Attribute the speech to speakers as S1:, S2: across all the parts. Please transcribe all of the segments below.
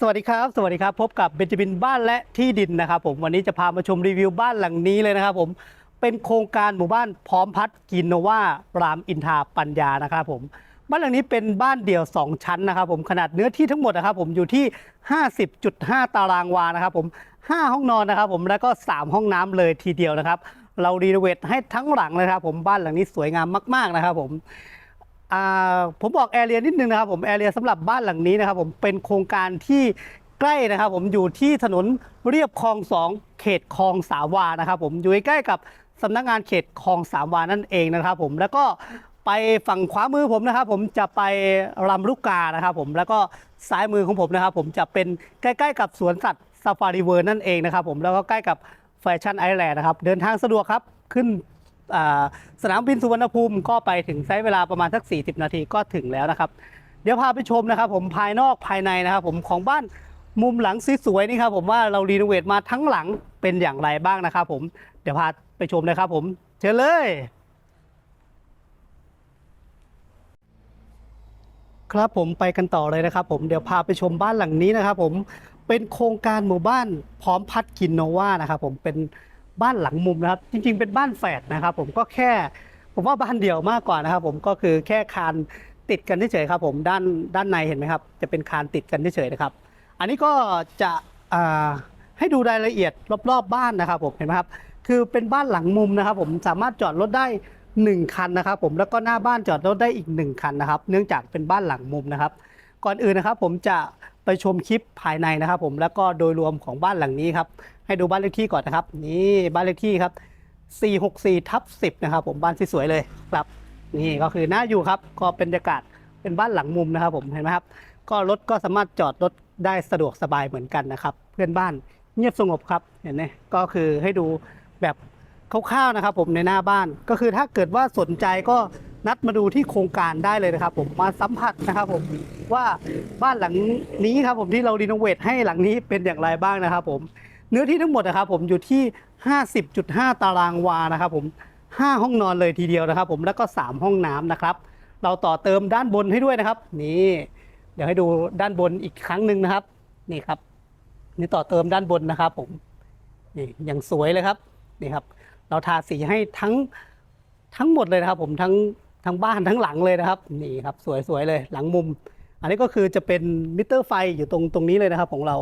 S1: สวัสดีครับ สวัสดีครับ พบกับเบนจามินบ้านและที่ดินนะครับผมวันนี้จะพามาชมรีวิวบ้านหลังนี้เลยนะครับผมเป็นโครงการหมู่บ้านพร้อมพัฒน์กินโนวารามอินทราปัญญานะครับผมบ้านหลังนี้เป็นบ้านเดี่ยว 2 ชั้นนะครับผมขนาดเนื้อที่ทั้งหมดนะครับผมอยู่ที่ 50.5 ตารางวานะครับผม 5 ห้องนอนนะครับผมแล้วก็ 3 ห้องน้ำเลยทีเดียวนะครับ เรารีโนเวทให้ทั้งหลังเลยครับผมบ้านหลังนี้สวยงามมาก ๆนะครับผม ผมบอกแอเรียนิดนึงนะครับผมแอเรียสำหรับบ้านหลังนี้นะครับผมเป็นโครงการที่ใกล้นะครับผมอยู่ที่ถนนเรียบคลองสองเขตคลองสามวานะครับผมอยู่ใกล้กับสำนักงานเขตคลองสามวานั่นเองนะครับผมแล้วก็ไปฝั่งขวามือผมนะครับผมจะไปลำลูกกานะครับผมแล้วก็ซ้ายมือของผมนะครับผมจะเป็นใกล้ๆกับสวนสัตว์ซาฟารีเวิร์นั่นเองนะครับผมแล้วก็ใกล้กับแฟชั่นไอแลนด์นะครับเดินทางสะดวกครับขึ้น สนามบินสุวรรณภูมิก็ไปถึงใช้เวลาประมาณสัก 40 นาทีก็ถึงแล้วนะครับ เดี๋ยวพาไปชมนะครับ ผมภายนอกภายในนะครับ ผมของบ้านมุมหลังสวยๆนี่ครับผมว่าเรารีโนเวทมาทั้งหลังเป็นอย่างไรบ้างนะครับผมเดี๋ยวพาไปชมเลยครับผม เชิญเลยครับผมไปกันต่อเลยนะครับ ผมเดี๋ยวพาไปชมบ้านหลังนี้นะครับ ผมเป็นโครงการหมู่บ้านพร้อมพัฒกินโนวานะครับ ผมเป็น บ้านหลังมุมนะครับ จริง ๆ เป็นบ้านแฝดนะครับ ผมก็แค่ ผมว่าบ้านเดี่ยวมากกว่านะครับ ผมก็คือแค่คานติดกันเฉยๆครับ ผมด้านด้านในเห็นไหมครับ จะเป็นคานติดกันเฉยๆนะครับ อันนี้ก็จะให้ดูรายละเอียดรอบๆบ้านนะครับ ผมเห็นไหมครับ คือเป็นบ้านหลังมุมนะครับ ผมสามารถจอดรถได้1คันนะครับผมแล้วก็หน้าบ้านจอดรถได้อีก 1 คันนะครับ เนื่องจากเป็นบ้านหลังมุมนะครับ ก่อนอื่นนะครับ ผมจะ ไปชมคลิปภายในนะครับ ผมแล้วก็โดยรวมของบ้านหลังนี้ครับให้ดูบ้านเลขที่ก่อนนะครับ นี่บ้านเลขที่ครับ 464ทับ10นะครับ ผมบ้านสวยๆเลยครับ นี่ก็คือน่าอยู่ครับ ก็เป็นบรรยากาศเป็นบ้านหลังมุมนะครับ ผมเห็นไหมครับ ก็รถก็สามารถจอดรถได้สะดวกสบายเหมือนกันนะครับ เพื่อนบ้านเงียบสงบครับเห็นไหมก็คือให้ดูแบบคร่าวๆนะครับ ผมในหน้าบ้านก็คือถ้าเกิดว่าสนใจก็ นัดมาดูที่โครงการได้เลยนะครับ ผมมาสัมผัสนะครับผมว่าบ้านหลังนี้ครับผมที่เรารีโนเวทให้หลังนี้เป็นอย่างไรบ้างนะครับ ผม เนื้อที่ทั้งหมดนะครับ ผมอยู่ที่ 50.5 ตารางวานะครับ ผม 5 ห้องนอนเลยทีเดียวนะครับ ผมแล้วก็ 3 ห้องน้ำนะครับ เราต่อเติมด้านบนให้ด้วยนะครับ นี่ เดี๋ยวให้ดูด้านบนอีกครั้งหนึ่งนะครับ นี่ครับ นี่ต่อเติมด้านบนนะครับ ผมนี่อย่างสวยเลยครับนี่ครับ เราทาสีให้ทั้งทั้งหมดเลยนะครับ ผมทั้ง ทั้งบ้านทั้งหลังเลยนะครับนี่ครับสวยๆเลยหลังมุม อันนี้ก็คือจะเป็นมิเตอร์ไฟอยู่ตรงตรงนี้เลยนะครับของเรา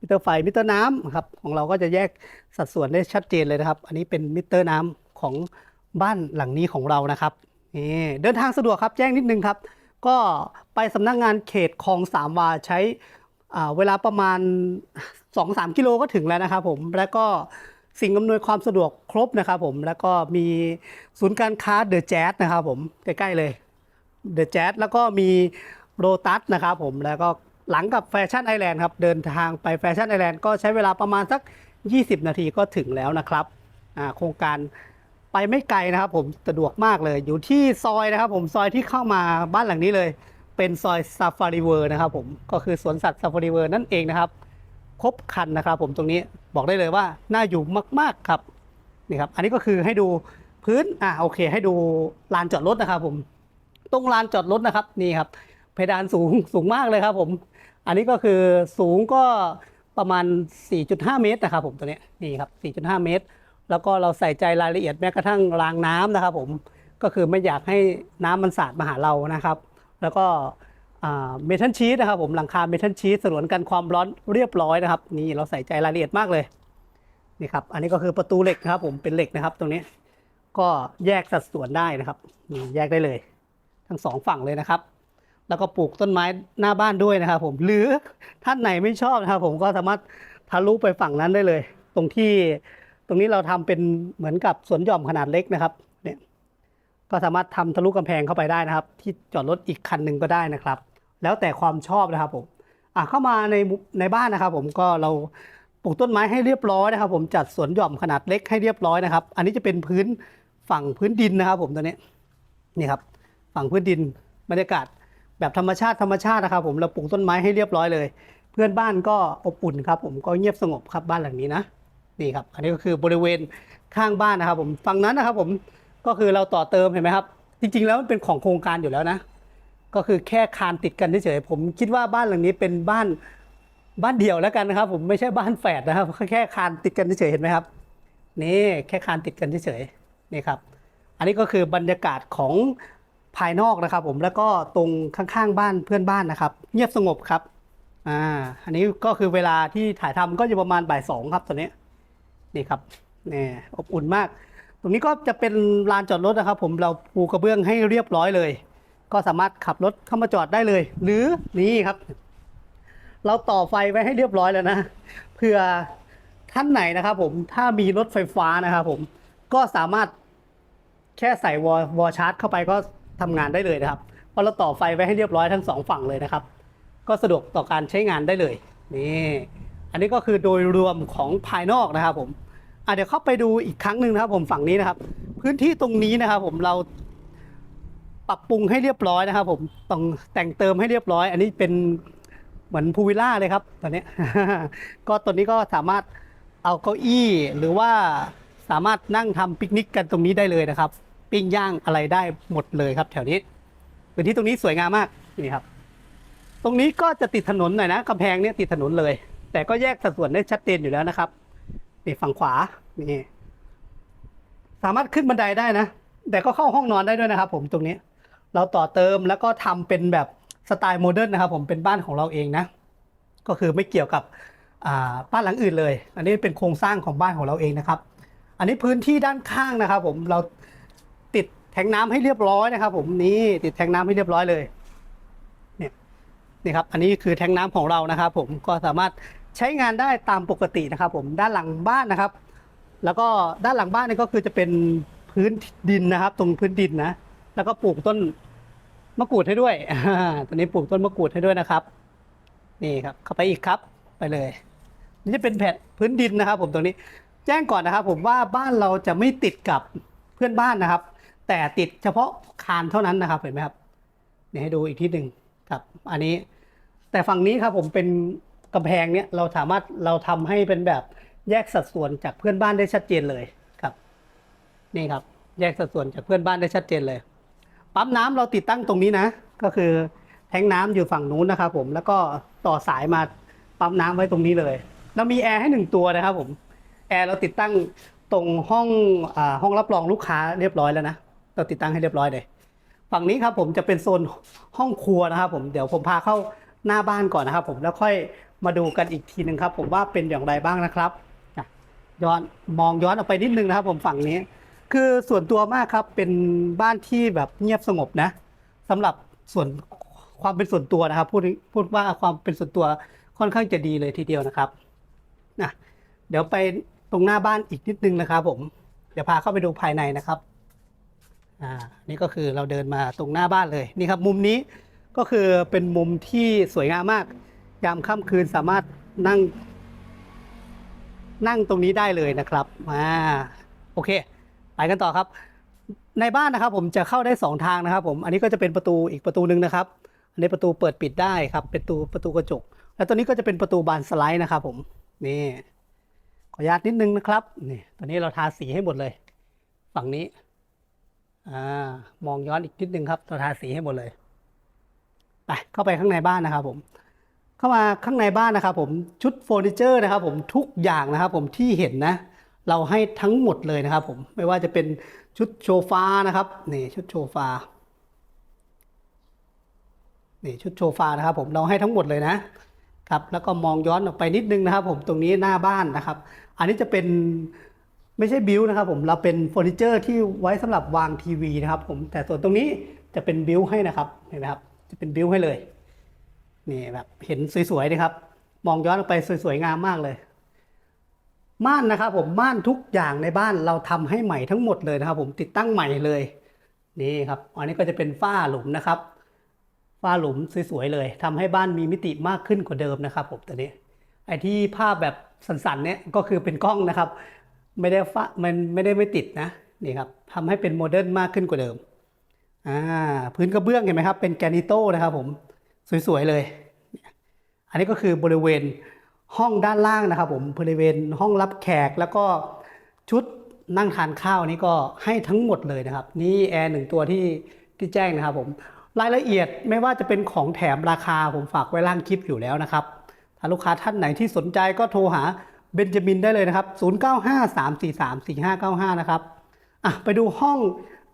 S1: มิเตอร์ไฟมิเตอร์น้ำครับของเราก็จะแยกสัดส่วนได้ชัดเจนเลยนะครับ อันนี้เป็นมิเตอร์น้ำของบ้านหลังนี้ของเรานะครับนี่เดินทางสะดวกครับแจ้งนิดนึงครับ ก็ไปสำนักงานเขตคลองสามวาใช้เวลาประมาณ 2-3 กิโลก็ถึงแล้วนะครับผมแล้วก็ สิ่งอำนวยความสะดวกครบนะครับผม แล้วก็มีศูนย์การค้าเดอะแจ๊สนะครับผม ใกล้ๆเลยเดอะแจ๊สแล้วก็มีโรตัสนะครับผม แล้วก็หลังกับแฟชั่นไอแลนด์ครับ เดินทางไปแฟชั่นไอแลนด์ก็ใช้เวลาประมาณสัก 20 นาทีก็ถึงแล้วนะครับอ่าโครงการไปไม่ไกลนะครับผมสะดวกมากเลย อยู่ที่ซอยนะครับผมซอยที่เข้ามาบ้านหลังนี้เลย เป็นซอยซาฟารีเวิร์นะครับผมก็คือสวนสัตว์ซาฟารีเวิร์นั่นเองนะครับ ครบคันนะครับผมตรงนี้ บอกได้เลยว่าน่าอยู่มากๆครับนี่ครับ อันนี้ก็คือให้ดูพื้นอ่าโอเค ให้ดูลานจอดรถนะครับผมตรงลานจอดรถนะครับนี่ครับ เพดานสูงสูงมากเลยครับ ผม อันนี้ก็คือสูงก็ประมาณ 4.5 เมตรนะครับ ผมตัวนี้นี่ครับ 4.5 เมตร แล้วก็เราใส่ใจรายละเอียดแม้กระทั่งรางน้ำนะครับ ผมก็คือไม่อยากให้น้ำมันสาดมาหาเรานะครับ แล้วก็ เมทัลชีสนะครับผมหลังคาเมทัลชีสสวนกันความร้อนเรียบร้อยนะครับ นี่เราใส่ใจรายละเอียดมากเลยนี่ครับอันนี้ก็คือประตูเหล็กนะครับ ผมเป็นเหล็กนะครับ ตรงนี้ก็แยกสัดส่วนได้นะครับนี่แยกได้เลย ทั้งสองฝั่งเลยนะครับ แล้วก็ปลูกต้นไม้หน้าบ้านด้วยนะครับ ผมหรือท่านไหนไม่ชอบนะครับผมก็สามารถทะลุไปฝั่งนั้นได้เลย ตรงที่ตรงนี้เราทำเป็นเหมือนกับสวนหย่อมขนาดเล็กนะครับเนี่ยก็สามารถทำทะลุกำแพงเข้าไปได้นะครับ ที่จอดรถอีกคันหนึ่งก็ได้นะครับ แล้วแต่ความชอบนะครับผมอะเข้ามาในในบ้านนะครับผมก็เราปลูกต้นไม้ให้เรียบร้อยนะครับผมจัดสวนหย่อมขนาดเล็กให้เรียบร้อยนะครับ อันนี้จะเป็นพื้นฝั่งพื้นดินนะครับ ผมตัวนี้นี่ครับฝั่งพื้นดินบรรยากาศแบบธรรมชาติธรรมชาตินะครับ ผมเราปลูกต้นไม้ให้เรียบร้อยเลย เพื่อนบ้านก็อบอุ่นครับ ผมก็เงียบสงบครับบ้านหลังนี้นะนี่ครับ อันนี้ก็คือบริเวณข้างบ้านนะครับ ผมฝั่งนั้นนะครับ ผมก็คือเราต่อเติมเห็นไหมครับ จริง ๆ แล้วมันเป็นของโครงการอยู่แล้วนะ ก็คือแค่คานติดกันเฉยๆผมคิดว่าบ้านหลังนี้เป็นบ้านบ้านเดี่ยวแล้วกันนะครับ ผมไม่ใช่บ้านแฝดนะครับแค่คานติดกันเฉยๆเห็นไหมครับนี่แค่คานติดกันเฉยๆนี่ครับ อันนี้ก็คือบรรยากาศของภายนอกนะครับ ผมแล้วก็ตรงข้างๆบ้านเพื่อนบ้านนะครับ เงียบสงบครับอ่าอันนี้ก็คือเวลาที่ถ่ายทำก็จะประมาณบ่ายสองครับตอนนี้นี่ครับนี่อบอุ่นมาก ตรงนี้ก็จะเป็นลานจอดรถนะครับ ผมเราปูกระเบื้องให้เรียบร้อยเลย ก็สามารถขับรถเข้ามาจอดได้เลย หรือนี่ครับ เราต่อไฟไว้ให้เรียบร้อยแล้วนะเผื่อท่านไหนนะครับผมถ้ามีรถไฟฟ้านะครับผมก็สามารถแค่ใส่วอลวอลชาร์จเข้าไปก็ทำงานได้เลยนะครับเพราะเราต่อไฟไว้ให้เรียบร้อยทั้งสองฝั่งเลยนะครับ ก็สะดวกต่อการใช้งานได้เลยนี่อันนี้ก็คือโดยรวมของภายนอกนะครับผมอะเดี๋ยวเข้าไปดูอีกครั้งหนึ่งนะครับผมฝั่งนี้นะครับ พื้นที่ตรงนี้นะครับผมเรา ปรับปรุงให้เรียบร้อยนะครับ ผมต้องแต่งเติมให้เรียบร้อย อันนี้เป็นเหมือนพูลวิลล่าเลยครับตอนนี้ ก็ตอนนี้ก็สามารถเอาเก้าอี้หรือว่าสามารถนั่งทำปิกนิกกันตรงนี้ได้เลยนะครับ ปิ้งย่างอะไรได้หมดเลยครับ แถวนี้พื้นที่ตรงนี้สวยงามมากนี่ครับ ตรงนี้ก็จะติดถนนหน่อยนะกำแพงเนี่ยติดถนนเลย แต่ก็แยกสัดส่วนได้ชัดเจนอยู่แล้วนะครับนี่ฝั่งขวานี่สามารถขึ้นบันไดได้นะ แต่ก็เข้าห้องนอนได้ด้วยนะครับ ผมตรงนี้ เราต่อเติมแล้วก็ทำเป็นแบบสไตล์โมเดิร์นนะครับผมเป็นบ้านของเราเองนะ ก็คือไม่เกี่ยวกับบ้านหลังอื่นเลย อันนี้เป็นโครงสร้างของบ้านของเราเองนะครับ อันนี้พื้นที่ด้านข้างนะครับ ผมเราติดแทงน้ำให้เรียบร้อยนะครับ ผมนี่ติดแทงน้ำให้เรียบร้อยเลยเนี่ยนี่ครับอันนี้คือแทงน้ำของเรานะครับ ผมก็สามารถใช้งานได้ตามปกตินะครับ ผมด้านหลังบ้านนะครับ แล้วก็ด้านหลังบ้านนี่ก็คือจะเป็นพื้นดินนะครับ ตรงพื้นดินนะ แล้วก็ปลูกต้นมะกรูดให้ด้วยตอนนี้ปลูกต้นมะกรูดให้ด้วยนะครับ นี่ครับ เข้าไปอีกครับ ไปเลย นี่จะเป็นแผ่นพื้นดินนะครับ ผมตรงนี้ แจ้งก่อนนะครับ ผมว่าบ้านเราจะไม่ติดกับเพื่อนบ้านนะครับ แต่ติดเฉพาะคานเท่านั้นนะครับ เห็นไหมครับนี่ให้ดูอีกทีหนึ่งครับ อันนี้ แต่ฝั่งนี้ครับผมเป็นกำแพงเนี้ยเราสามารถเราทำให้เป็นแบบแยกสัดส่วนจากเพื่อนบ้านได้ชัดเจนเลยครับ นี่ครับ แยกสัดส่วนจากเพื่อนบ้านได้ชัดเจนเลย ปั๊มน้ำเราติดตั้งตรงนี้นะ ก็คือแทงน้ำอยู่ฝั่งนู้นนะครับผมแล้วก็ต่อสายมาปั๊มน้ำไว้ตรงนี้เลยเรามีแอร์ให้หนึ่งตัวนะครับผมแอร์เราติดตั้งตรงห้องอห้องรับรองลูกค้าเรียบร้อยแล้วนะเราติดตั้งให้เรียบร้อยเลยฝั่งนี้ครับผมจะเป็นโซนห้องครัวนะครับผมเดี๋ยวผมพาเข้าหน้าบ้านก่อนนะครับผมแล้วค่อยมาดูกันอีกทีหนึ่งครับ ผมว่าเป็นอย่างไรบ้างนะครับย้อนมองย้อนออกไปนิดนึงนะครับ ผมฝั่งนี้ คือส่วนตัวมากครับเป็นบ้านที่แบบเงียบสงบนะสำหรับส่วนความเป็นส่วนตัวนะครับพูดพูดว่าความเป็นส่วนตัวค่อนข้างจะดีเลยทีเดียวนะครับนะเดี๋ยวไปตรงหน้าบ้านอีกนิดนึงนะครับผมเดี๋ยวพาเข้าไปดูภายในนะครับอ่านี่ก็คือเราเดินมาตรงหน้าบ้านเลยนี่ครับมุมนี้ก็คือเป็นมุมที่สวยงามมาก ยามค่ำคืนสามารถนั่ง นั่งตรงนี้ได้เลยนะครับอ่าโอเค ไปกันต่อครับ ในบ้านนะครับผมจะเข้าได้สองทางนะครับ ผม อันนี้ก็จะเป็นประตูอีกประตูหนึ่งนะครับ อันนี้ประตูเปิดปิดได้ครับ เป็นประตูประตูกระจก แล้วตัวนี้ก็จะเป็นประตูบานสไลด์นะครับ ผม นี่ ขออนุญาตนิดนึงนะครับ นี่ตอนนี้เราทาสีให้หมดเลย ฝั่งนี้ อ่า มองย้อนอีกนิดนึงครับเราทาสีให้หมดเลย ไป เข้าไปข้างในบ้านนะครับ ผมเข้ามาข้างในบ้านนะครับผมชุดเฟอร์นิเจอร์นะครับผมทุกอย่างนะครับผมที่เห็นนะ เราให้ทั้งหมดเลยนะครับผมไม่ว่าจะเป็นชุดโชฟานะครับนี่ชุดโชฟานี่ชุดโชฟานะครับผมเราให้ทั้งหมดเลยนะครับแล้วก็มองย้อนออกไปนิดนึงนะครับ ผมตรงนี้หน้าบ้านนะครับ อันนี้จะเป็นไม่ใช่บิวนะครับผมเราเป็นเฟอร์นิเจอร์ที่ไว้สำหรับวางทีวีนะครับผมแต่ส่วนตรงนี้จะเป็นบิวให้นะครับเห็นไหมครับจะเป็นบิวให้เลยนี่แบบเห็นสวยๆนะครับ มองย้อนออกไปสวยๆงามมากเลย ม่านนะครับผมม่านทุกอย่างในบ้านเราทำให้ใหม่ทั้งหมดเลยนะครับ ผมติดตั้งใหม่เลยนี่ครับอันนี้ก็จะเป็นฝ้าหลุมนะครับ ฝ้าหลุมสวยๆเลยทำให้บ้านมีมิติมากขึ้นกว่าเดิมนะครับผมตัวนี้ไอ้ที่ภาพแบบสันๆเนี่ยก็คือเป็นกล้องนะครับ ไม่ได้ฟ้ามันไม่ได้ไม่ติดนะนี่ครับทำให้เป็นโมเดิร์นมากขึ้นกว่าเดิมอ่าพื้นกระเบื้องเห็นไหมครับเป็นแกนิโต้นะครับผมสวยๆเลย อันนี้ก็คือบริเวณ ห้องด้านล่างนะครับผมบริเวณห้องรับแขกแล้วก็ชุดนั่งทานข้าวนี่ก็ให้ทั้งหมดเลยนะครับ นี่แอร์หนึ่งตัวที่ที่แจ้งนะครับผมรายละเอียดไม่ว่าจะเป็นของแถมราคาผมฝากไว้ล่างคลิปอยู่แล้วนะครับ ถ้าลูกค้าท่านไหนที่สนใจก็โทรหาเบนจามินได้เลยนะครับ 0953434595 นะครับอะไปดูห้อง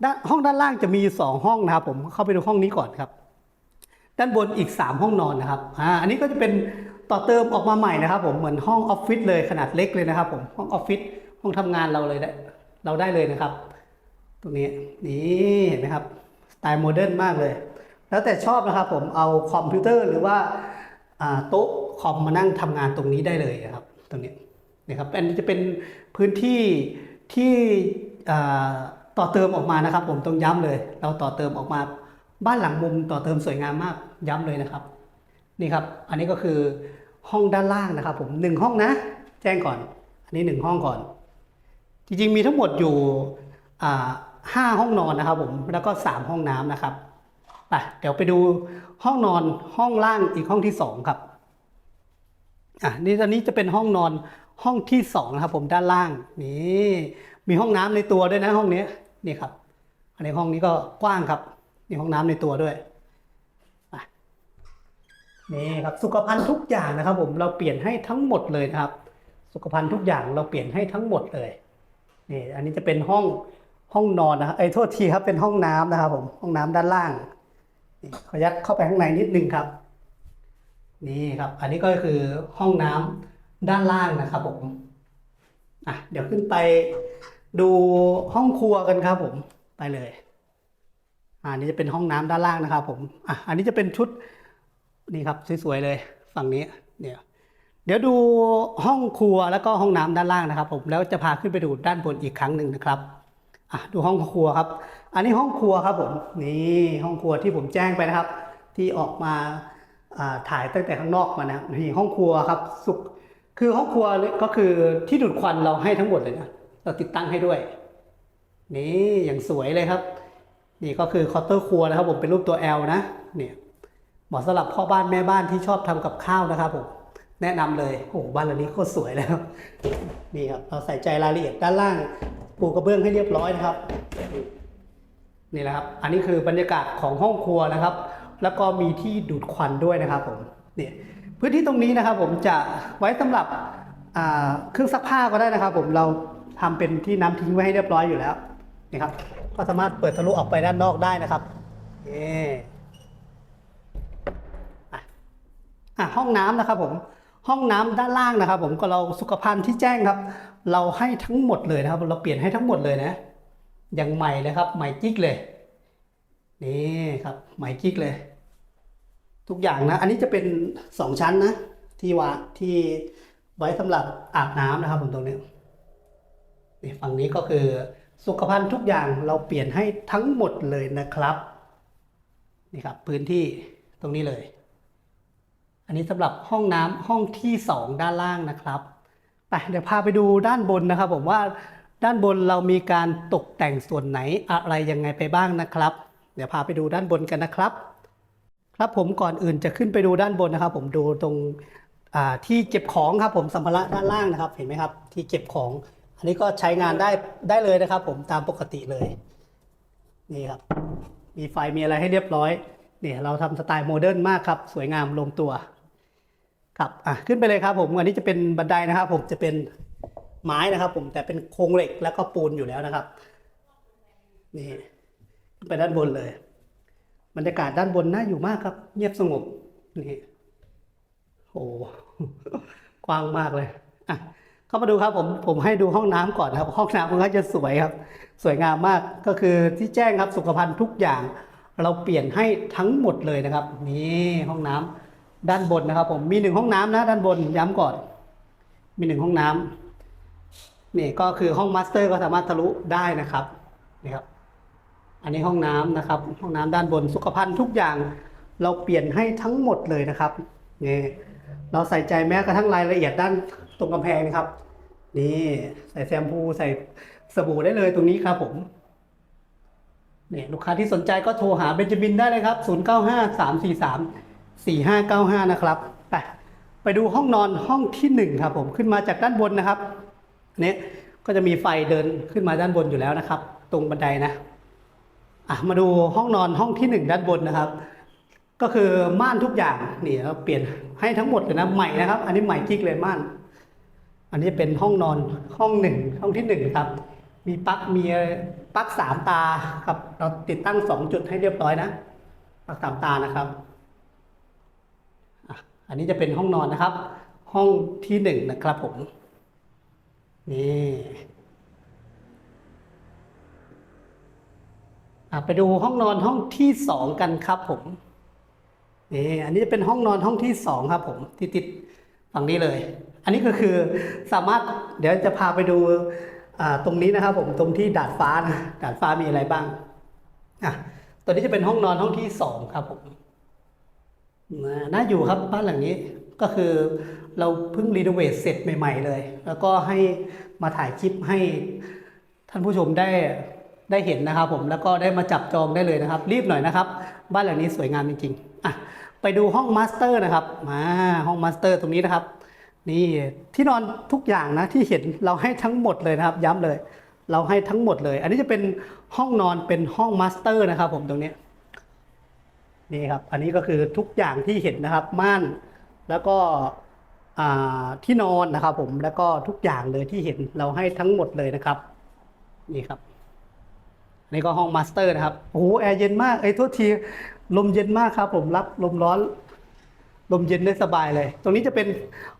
S1: ด้านห้องด้านล่างจะมี 2 ห้องนะครับผมเข้าไปดูห้องนี้ก่อนครับ ด้านบนอีก 3 ห้องนอนนะครับอ่าอันนี้ก็จะเป็น ต่อเติมออกมาใหม่นะครับผมเหมือนห้องออฟฟิศเลยขนาดเล็กเลยนะครับผมห้องออฟฟิศห้องทำงานเราเลยได้เราได้เลยนะครับ ตรงนี้นี่เห็นไหมครับสไตล์โมเดิร์นมากเลย แล้วแต่ชอบนะครับผมเอาคอมพิวเตอร์หรือว่าโต๊ะคอมมานั่งทำงานตรงนี้ได้เลยนะครับ ตรงนี้นะครับอันนี้จะเป็นพื้นที่ที่ต่อเติมออกมานะครับ ผมต้องย้ำเลย เราต่อเติมออกมาบ้านหลังมุมต่อเติมสวยงามมากย้ำเลยนะครับนี่ครับ อันนี้ก็คือ ห้องด้านล่างนะครับผมหนึ่งห้องนะ แจ้งก่อน อันนี้หนึ่งห้องก่อน จริงๆมีทั้งหมดอยู่ห้าห้องนอนนะครับผมแล้วก็สามห้องน้ำนะครับไปเดี๋ยวไปดูห้องนอนห้องล่างอีกห้องที่สองครับอะนี่ตอนนี้จะเป็นห้องนอนห้องที่สองนะครับผมด้านล่างนี่มีห้องน้ำในตัวด้วยนะห้องนี้นี่ครับอันนี้ห้องนี้ก็กว้างครับนี่ห้องน้ำในตัวด้วย นี่ครับสุขภัณฑ์ทุกอย่างนะครับผมเราเปลี่ยนให้ทั้งหมดเลยนะครับ สุขภัณฑ์ทุกอย่างเราเปลี่ยนให้ทั้งหมดเลยนี่อันนี้จะเป็นห้องห้องนอนนะไอ้โทษทีครับเป็นห้องน้ำนะครับ ผมห้องน้ำด้านล่างขอยัดเข้าไปข้างในนิดนึงครับ นี่ครับ อันนี้ก็คือห้องน้ำด้านล่างนะครับผมอะเดี๋ยวขึ้นไปดูห้องครัวกันครับ ผมไปเลยอันนี้จะเป็นห้องน้ำด้านล่างนะครับ ผมอะอันนี้จะเป็นชุด นี่ครับสวยๆเลยฝั่งนี้เนี่ยเดี๋ยวดูห้องครัวแล้วก็ห้องน้ำด้านล่างนะครับ ผมแล้วจะพาขึ้นไปดูด้านบนอีกครั้งหนึ่งนะครับอะดูห้องครัวครับ อันนี้ห้องครัวครับผมนี่ห้องครัวที่ผมแจ้งไปนะครับ ที่ออกมาถ่ายตั้งแต่ข้างนอกมานะนี่ห้องครัวครับสุกคือห้องครัวก็คือที่ดูดควันเราให้ทั้งหมดเลยนะเราติดตั้งให้ด้วย นี่อย่างสวยเลยครับ นี่ก็คือคาน์เตอร์ครัวนะครับผมเป็นรูปตัว L นะเนี่ย เหมาะสำหรับพ่อบ้านแม่บ้านที่ชอบทำกับข้าวนะครับผมแนะนำเลยโอ้โหบ้านหลังนี้โคตรสวยแล้วนี่ครับเราใส่ใจรายละเอียดด้านล่างปูกระเบื้องให้เรียบร้อยนะครับ นี่แหละครับ อันนี้คือบรรยากาศของห้องครัวนะครับ แล้วก็มีที่ดูดควันด้วยนะครับผมเนี่ยพื้นที่ตรงนี้นะครับผมจะไว้สำหรับเครื่องซักผ้าก็ได้นะครับ ผมเราทำเป็นที่น้ำทิ้งไว้ให้เรียบร้อยอยู่แล้วนี่ครับก็สามารถเปิดทะลุออกไปด้านนอกได้นะครับนี่ อะห้องน้ำนะครับผมห้องน้ำด้านล่างนะครับ ผมก็เราสุขภัณฑ์ที่แจ้งครับ เราให้ทั้งหมดเลยนะครับ เราเปลี่ยนให้ทั้งหมดเลยนะอย่างใหม่เลยครับ ใหม่กิ๊กเลยนี่ครับใหม่กิ๊กเลย ทุกอย่างนะ อันนี้จะเป็นสองชั้นนะ ที่ว่าที่ไว้สำหรับอาบน้ำนะครับ ผมตรงนี้นี่ฝั่งนี้ก็คือสุขภัณฑ์ทุกอย่างเราเปลี่ยนให้ทั้งหมดเลยนะครับนี่ครับ พื้นที่ตรงนี้เลย อันนี้สำหรับห้องน้ำห้องที่ 2 ด้านล่างนะครับไปเดี๋ยวพาไปดูด้านบนนะครับ ผมว่าด้านบนเรามีการตกแต่งส่วนไหนอะไรยังไงไปบ้างนะครับ เดี๋ยวพาไปดูด้านบนกันนะครับ ครับผมก่อนอื่นจะขึ้นไปดูด้านบนนะครับ ผมดูตรงที่เก็บของครับ ผมสัมภาระด้านล่างนะครับ เห็นไหมครับ ที่เก็บของ อันนี้ก็ใช้งานได้ได้เลยนะครับ ผมตามปกติเลยนี่ครับ มีไฟมีอะไรให้เรียบร้อยเนี่ยเราทำสไตล์โมเดิร์นมากครับ สวยงามลงตัว ครับอะขึ้นไปเลยครับผมอันนี้จะเป็นบันไดนะครับ ผมจะเป็นไม้นะครับ ผมแต่เป็นโครงเหล็กแล้วก็ปูนอยู่แล้วนะครับนี่ไปด้านบนเลย บรรยากาศด้านบนน่าอยู่มากครับ เงียบสงบนี่โอ้กว้างมากเลยอะเข้ามาดูครับผมผมให้ดูห้องน้ำก่อนนะครับ ห้องน้ำมันก็จะสวยครับ สวยงามมากก็คือที่แจ้งครับสุขภัณฑ์ทุกอย่าง เราเปลี่ยนให้ทั้งหมดเลยนะครับ นี่ห้องน้ำ ด้านบนนะครับ ผมมีหนึ่งห้องน้ำนะด้านบนย้ำก่อน มีหนึ่งห้องน้ำนี่ก็คือห้องมาสเตอร์ก็สามารถทะลุได้นะครับนี่ครับ อันนี้ห้องน้ำนะครับ ห้องน้ำด้านบนสุขภัณฑ์ทุกอย่างเราเปลี่ยนให้ทั้งหมดเลยนะครับนี่เราใส่ใจแม้กระทั่งรายละเอียดด้านตรงกำแพงนะครับ นี่ใส่แชมพูใส่สบู่ได้เลยตรงนี้ครับผมเนี่ยลูกค้าที่สนใจก็โทรหาเบนจามินได้เลยครับ 0 9 4595 นะครับไปไปดูห้องนอนห้องที่ 1 ครับผมขึ้นมาจากด้านบนนะครับเนี่ยก็จะมีไฟเดินขึ้นมาด้านบนอยู่แล้วนะครับ ตรงบันไดนะอะมาดูห้องนอนห้องที่ 1 ด้านบนนะครับ ก็คือม่านทุกอย่างนี่เราเปลี่ยนให้ทั้งหมดเลยนะใหม่นะครับ อันนี้ใหม่กิ๊กเลยม่าน อันนี้เป็นห้องนอนห้องหนึ่งห้องที่หนึ่งครับมีปลั๊กมีปลั๊กสามตาครับ เราติดตั้งสองจุดให้เรียบร้อยนะปลั๊กสามตานะครับ อันนี้จะเป็นห้องนอนนะครับ ห้องที่หนึ่งนะครับผม นี่ไปดูห้องนอนห้องที่สองกันครับผม นี่อันนี้จะเป็นห้องนอนห้องที่สองครับ ผมที่ติดฝั่งนี้เลย อันนี้ก็คือสามารถเดี๋ยวจะพาไปดูตรงนี้นะครับ ผมตรงที่ดาดฟ้านะดาดฟ้ามีอะไรบ้างอะตัวนี้จะเป็นห้องนอนห้องที่สองครับผม น่าอยู่ครับบ้านหลังนี้ก็คือเราเพิ่งรีโนเวทเสร็จใหม่ ๆ เลย แล้วก็ให้มาถ่ายคลิปให้ท่านผู้ชมได้ได้เห็นนะครับผมแล้วก็ได้มาจับจองได้เลยนะครับ รีบหน่อยนะครับ บ้านหลังนี้สวยงามจริงๆอะไปดูห้องมาสเตอร์นะครับมาห้องมาสเตอร์ตรงนี้นะครับ นี่ที่นอนทุกอย่างนะที่เห็นเราให้ทั้งหมดเลยนะครับ ย้ำเลย เราให้ทั้งหมดเลย อันนี้จะเป็นห้องนอนเป็นห้องมาสเตอร์นะครับ ผมตรงนี้ นี่ครับ อันนี้ก็คือทุกอย่างที่เห็นนะครับ ม่านแล้วก็ที่นอนนะครับ ผมแล้วก็ทุกอย่างเลยที่เห็นเราให้ทั้งหมดเลยนะครับ นี่ครับนี่ก็ห้องมาสเตอร์นะครับโอ้โหแอร์เย็นมากไอ้ยโทษทีลมเย็นมากครับ ผมรับลมร้อนลมเย็นได้สบายเลย ตรงนี้จะเป็น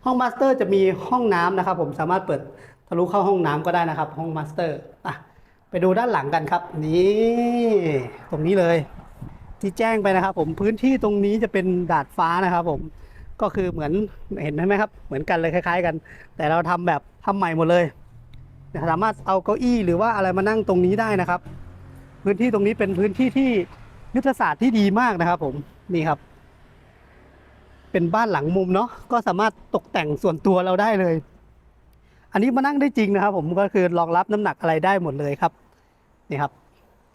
S1: ห้องมาสเตอร์จะมีห้องน้ำนะครับ ผมสามารถเปิดทะลุเข้าห้องน้ำก็ได้นะครับ ห้องมาสเตอร์อะไปดูด้านหลังกันครับ นี่ ตรงนี้เลย ที่แจ้งไปนะครับ ผมพื้นที่ตรงนี้จะเป็นดาดฟ้านะครับ ผมก็คือเหมือนเห็นไหมครับ เหมือนกันเลยคล้าย ๆ กัน แต่เราทำแบบทำใหม่หมดเลยสามารถเอาเก้าอี้หรือว่าอะไรมานั่งตรงนี้ได้นะครับ พื้นที่ตรงนี้เป็นพื้นที่ที่ยุทธศาสตร์ที่ดีมากนะครับ ผมนี่ครับ เป็นบ้านหลังมุมเนาะก็สามารถตกแต่งส่วนตัวเราได้เลย อันนี้มานั่งได้จริงนะครับ ผมก็คือรองรับน้ำหนักอะไรได้หมดเลยครับนี่ครับ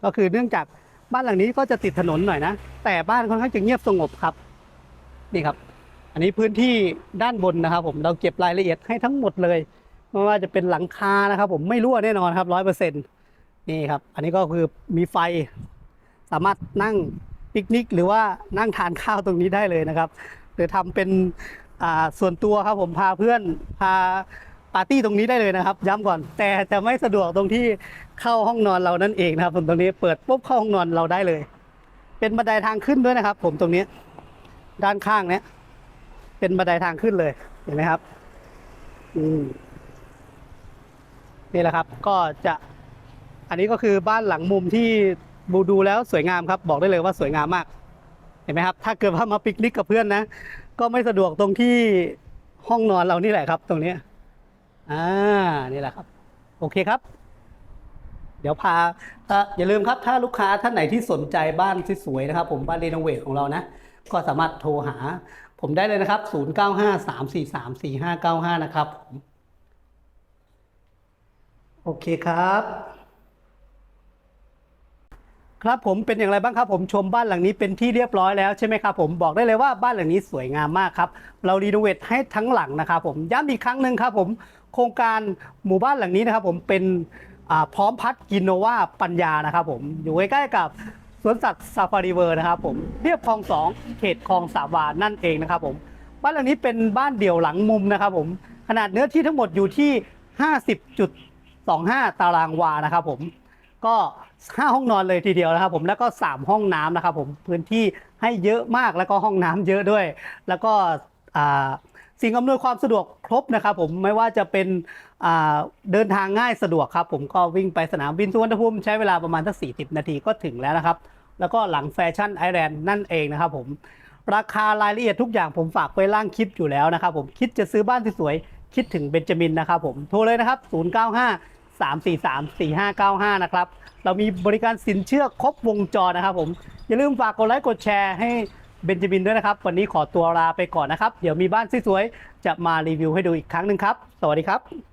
S1: ก็คือเนื่องจาก บ้านหลังนี้ก็จะติดถนนหน่อยนะ แต่บ้านค่อนข้างจะเงียบสงบครับ นี่ครับ อันนี้พื้นที่ด้านบนนะครับ ผมเราเก็บรายละเอียดให้ทั้งหมดเลยไม่ว่าจะเป็นหลังคานะครับ ผมไม่รั่วแน่นอนครับร้อยเปอร์เซ็นต์นี่ครับ อันนี้ก็คือมีไฟ สามารถนั่งปิกนิก หรือว่านั่งทานข้าวตรงนี้ได้เลยนะครับ หรือทำเป็นส่วนตัวครับผมพาเพื่อนพา ปาร์ตี้ตรงนี้ได้เลยนะครับ ย้ำก่อน แต่จะไม่สะดวกตรงที่เข้าห้องนอนเรานั่นเองนะครับผมตรงนี้เปิดปุ๊บเข้าห้องนอนเราได้เลย เป็นบันไดทางขึ้นด้วยนะครับ ผมตรงนี้ ด้านข้างเนี้ยเป็นบันไดทางขึ้นเลยเห็นไหมครับอืมนี่แหละครับ ก็จะอันนี้ก็คือบ้านหลังมุมที่บูดูแล้วสวยงามครับ บอกได้เลยว่าสวยงามมาก เห็นไหมครับ ถ้าเกิดว่ามาปิกนิกกับเพื่อนนะ ก็ไม่สะดวกตรงที่ห้องนอนเรานี่แหละครับ ตรงนี้ อ่านี่แหละครับ โอเคครับ เดี๋ยวพาอย่าลืมครับ ถ้าลูกค้าท่านไหนที่สนใจบ้านที่สวยนะครับ ผมบ้านรีโนเวทของเรานะ ก็สามารถโทรหา ผมได้เลยนะครับ 0953434595 นะครับผมโอเคครับ ครับผมเป็นอย่างไรบ้างครับ ผมชมบ้านหลังนี้เป็นที่เรียบร้อยแล้วใช่ไหมครับผมบอกได้เลยว่าบ้านหลังนี้สวยงามมากครับ เรารีโนเวทให้ทั้งหลังนะครับผมย้ำอีกครั้งหนึ่งครับผม โครงการหมู่บ้านหลังนี้นะครับผมเป็นพร้อมพัฒกินโนวาปัญญานะครับผมอยู่ใกล้ๆกับสวนสัตว์ซาฟารีเวิร์นะครับผมเรียบคลองสองเขตคลองสามวานั่นเองนะครับผมบ้านหลังนี้เป็นบ้านเดี่ยวหลังมุมนะครับผมขนาดเนื้อที่ทั้งหมดอยู่ที่ 50.25 ตารางวานะครับผมก็ 5 ห้องนอนเลยทีเดียวนะครับผมแล้วก็ 3 ห้องน้ำนะครับผมพื้นที่ให้เยอะมากแล้วก็ห้องน้ำเยอะด้วย แล้วก็อ่า สิ่งอำนวยความสะดวกครบนะครับผมไม่ว่าจะเป็นเดินทางง่ายสะดวกครับผมก็วิ่งไปสนามบินสุวรรณภูมิใช้เวลาประมาณสัก 40 นาทีก็ถึงแล้วนะครับ แล้วก็หลังแฟชั่นไอแลนด์นั่นเองนะครับผมราคารายละเอียดทุกอย่างผมฝากไว้ล่างคลิปอยู่แล้วนะครับผมคิดจะซื้อบ้านที่สวยคิดถึงเบนจามินนะครับผมโทรเลยนะครับ 095 343 4595 นะครับ เรามีบริการสินเชื่อครบวงจรนะครับผม อย่าลืมฝากกดไลค์กดแชร์ให้ เบนจามินด้วยนะครับ วันนี้ขอตัวลาไปก่อนนะครับ เดี๋ยวมีบ้านสวยๆจะมารีวิวให้ดูอีกครั้งหนึ่งครับ สวัสดีครับ